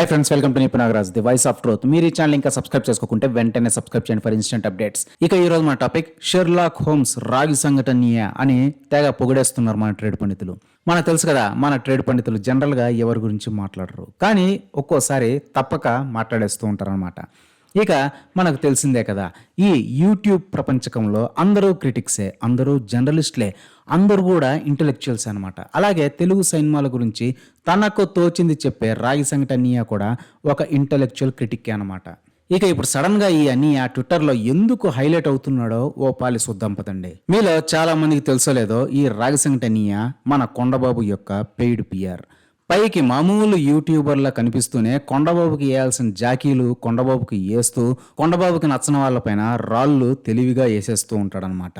Hi friends welcome to Nipunagaraj the voice of truth మీరు ఈ channel ఇంకా subscribe చేసుకోకుంటే వెంటనే సబ్స్క్రైబ్ చేయండి ఫర్ ఇన్స్టెంట్ అప్డేట్స్ ఇక ఈ రోజు మన టాపిక్ షెర్లాక్ హోమ్స్ రాగి సంఘటనీయ అని తెగ పొగిడేస్తున్నారు మన ట్రేడ్ పండితులు. మనకు తెలుసు కదా మన ట్రేడ్ పండితులు జనరల్గా ఎవరి గురించి మాట్లాడరు. కానీ ఒక్కోసారి తప్పక మాట్లాడేస్తూ ఉంటారనమాట ఇక మనకు తెలిసిందే కదా ఈ యూట్యూబ్ ప్రపంచకంలో అందరూ క్రిటిక్సే అందరూ జర్నలిస్టులే అందరూ కూడా ఇంటలెక్చువల్స్ అనమాట అలాగే తెలుగు సినిమాల గురించి తనకు తోచింది చెప్పే రాగి సంఘట కూడా ఒక ఇంటలెక్చువల్ క్రిటిక్కే అనమాట ఇక ఇప్పుడు సడన్గా ఈ అన్నయ్య ట్విట్టర్లో ఎందుకు హైలైట్ అవుతున్నాడో ఓ పాలి చూద్దాం పదండి. మీలో చాలా మందికి తెలుసోలేదో ఈ రాగి సంఘట మన కొండబాబు యొక్క పెయిడ్ పిఆర్. పైకి మామూలు యూట్యూబర్లా కనిపిస్తూనే కొండబాబుకి వేయాల్సిన జాకీలు కొండబాబుకి వేస్తూ కొండబాబుకి నచ్చని వాళ్ళపైన రాళ్ళు తెలివిగా వేసేస్తూ ఉంటాడనమాట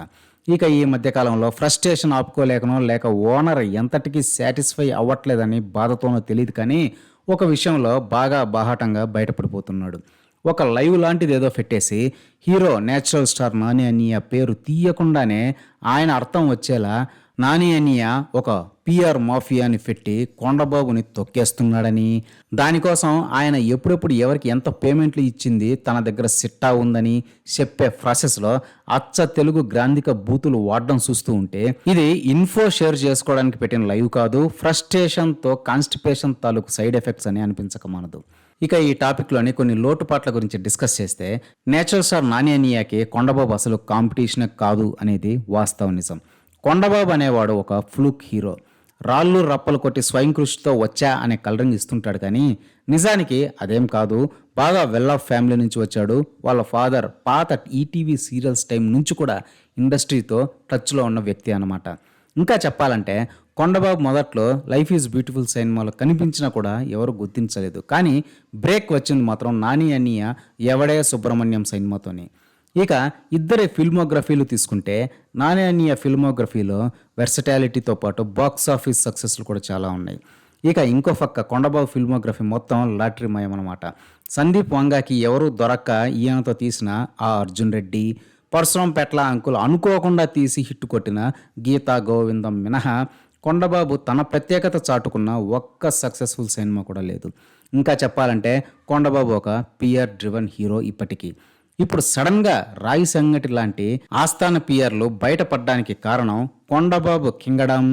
ఇక ఈ మధ్యకాలంలో ఫ్రస్ట్రేషన్ ఆపుకోలేకనో లేక ఓనర్ ఎంతటికి సాటిస్ఫై అవ్వట్లేదని బాధతోనో తెలియదు కానీ ఒక విషయంలో బాగా బాహాటంగా బయటపడిపోతున్నాడు. ఒక లైవ్ లాంటిది ఏదో పెట్టేసి హీరో నేచురల్ స్టార్ నాని ఆ పేరు తీయకుండానే ఆయన అర్థం వచ్చేలా నాని అనియ ఒక పిఆర్ మాఫియాని పెట్టి కొండబాబుని తొక్కేస్తున్నాడని. దానికోసం ఆయన ఎప్పుడెప్పుడు ఎవరికి ఎంత పేమెంట్లు ఇచ్చింది తన దగ్గర సిట్టా ఉందని చెప్పే ప్రాసెస్లో అచ్చ తెలుగు గ్రాంధిక బూతులు వాడడం చూస్తూ ఉంటే ఇది ఇన్ఫో షేర్ చేసుకోవడానికి పెట్టిన లైవ్ కాదు ఫ్రస్ట్రేషన్తో కాన్స్టిపేషన్ తాలూకు సైడ్ ఎఫెక్ట్స్ అని అనిపించక మనదు. ఇక ఈ టాపిక్లోని కొన్ని లోటుపాట్ల గురించి డిస్కస్ చేస్తే నేచురల్ స్టార్ నాని అనియాకి కొండబాబు అసలు కాంపిటీషన్ కాదు అనేది వాస్తవ నిజం. కొండబాబు అనేవాడు ఒక ఫ్లూక్ హీరో. రాళ్ళు రప్పలు కొట్టి స్వయం కృషితో వచ్చా అనే కలరింగ్ ఇస్తుంటాడు కానీ నిజానికి అదేం కాదు. బాగా వెల్ ఆఫ్ ఫ్యామిలీ నుంచి వచ్చాడు. వాళ్ళ ఫాదర్ పాత ఈటీవీ సీరియల్స్ టైం నుంచి కూడా ఇండస్ట్రీతో టచ్లో ఉన్న వ్యక్తి అన్నమాట. ఇంకా చెప్పాలంటే కొండబాబు మొదట్లో లైఫ్ ఈజ్ బ్యూటిఫుల్ సినిమాలో కనిపించినా కూడా ఎవరు గుర్తించలేదు. కానీ బ్రేక్ వచ్చింది మాత్రం నాని అన్నయ్య ఎవడే సుబ్రహ్మణ్యం సినిమాతోని. ఇక ఇద్దరి ఫిల్మోగ్రఫీలు తీసుకుంటే నాని ఫిల్మోగ్రఫీలో వెర్సటాలిటీతో పాటు బాక్స్ ఆఫీస్ సక్సెస్లు కూడా చాలా ఉన్నాయి. ఇక ఇంకో పక్క కొండబాబు ఫిల్మోగ్రఫీ మొత్తం లాటరీమయం అనమాట సందీప్ వంగాకి ఎవరు దొరక్క ఈయనతో తీసిన ఆ అర్జున్ రెడ్డి పరశురం పెట్ల అంకుల్ అనుకోకుండా తీసి హిట్ కొట్టిన గీతా గోవిందం మినహా కొండబాబు తన ప్రత్యేకత చాటుకున్న ఒక్క సక్సెస్ఫుల్ సినిమా కూడా లేదు. ఇంకా చెప్పాలంటే కొండబాబు ఒక పిఆర్ డ్రివన్ హీరో ఇప్పటికీ. ఇప్పుడు సడన్గా రాయి సంగటి లాంటి ఆస్థాన పిఆర్లు బయటపడడానికి కారణం కొండబాబు కింగడం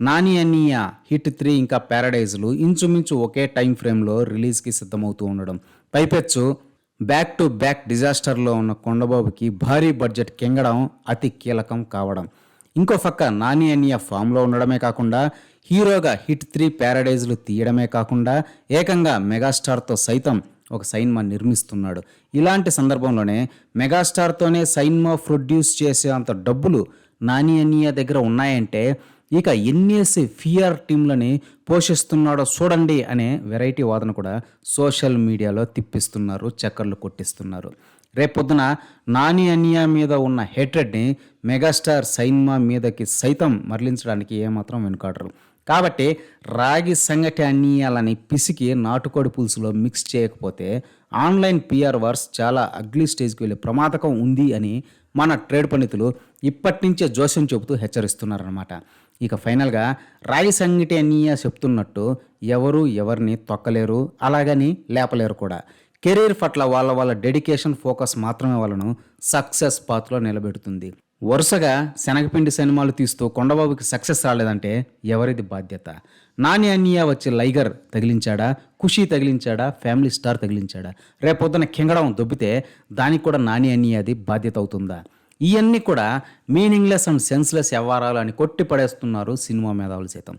నాని అన్నయ్య హిట్ త్రీ ఇంకా ప్యారడైజ్లు ఇంచుమించు ఒకే టైం ఫ్రేమ్లో రిలీజ్కి సిద్ధమవుతూ ఉండడం. పైపెచ్చు బ్యాక్ టు బ్యాక్ డిజాస్టర్లో ఉన్న కొండబాబుకి భారీ బడ్జెట్ కింగడం అతి కీలకం కావడం. ఇంకో పక్క నాని అన్నయ్య ఫామ్లో ఉండడమే కాకుండా హీరోగా హిట్ త్రీ ప్యారడైజ్లు తీయడమే కాకుండా ఏకంగా మెగాస్టార్తో సైతం ఒక సైన్మా నిర్మిస్తున్నాడు. ఇలాంటి సందర్భంలోనే మెగాస్టార్తోనే సైన్మా ప్రొడ్యూస్ చేసే అంత డబ్బులు నాని అన్నయ్య దగ్గర ఉన్నాయంటే ఇక ఎన్ఎస్సి ఫిఆర్ టీంలని పోషిస్తున్నాడో చూడండి అనే వెరైటీ వాదన కూడా సోషల్ మీడియాలో తిప్పిస్తున్నారు చక్కర్లు కొట్టిస్తున్నారు. రేపొద్దున నాని అన్య మీద ఉన్న హేట్రెడ్ని మెగాస్టార్ సైన్మా మీదకి సైతం మరలించడానికి ఏమాత్రం వెనుకాడరు. కాబట్టి రాగి సంగటి అన్యాలని పిసికి నాటుకోడి పులుసులో మిక్స్ చేయకపోతే ఆన్లైన్ పిఆర్ వర్స్ చాలా అగ్లీ స్టేజ్కి వెళ్ళే ప్రమాదకం ఉంది అని మన ట్రేడ్ పండితులు ఇప్పటి నుంచే జోస్యం చెబుతూ హెచ్చరిస్తున్నారనమాట ఇక ఫైనల్గా రాగి సంగటి అన్నయ్య చెప్తున్నట్టు ఎవరు ఎవరిని తొక్కలేరు అలాగని లేపలేరు కూడా. కెరీర్ పట్ల వాళ్ళ వాళ్ళ డెడికేషన్ ఫోకస్ మాత్రమే వాళ్ళను సక్సెస్ పాత్రలో నిలబెడుతుంది. వరుసగా శనగపిండి సినిమాలు తీస్తూ కొండబాబుకి సక్సెస్ రాలేదంటే ఎవరిది బాధ్యత? నాని అన్నయ్య వచ్చి లైగర్ తగిలించాడా? ఖుషి తగిలించాడా? ఫ్యామిలీ స్టార్ తగిలించాడా? రేపొద్దున కింగడం దొబ్బితే దానికి కూడా నాని అన్నయ్యది బాధ్యత అవుతుందా? ఇవన్నీ కూడా మీనింగ్లెస్ అండ్ సెన్స్లెస్ వ్యవహారాలు అని కొట్టి పడేస్తున్నారు సినిమా మేధావులు సైతం.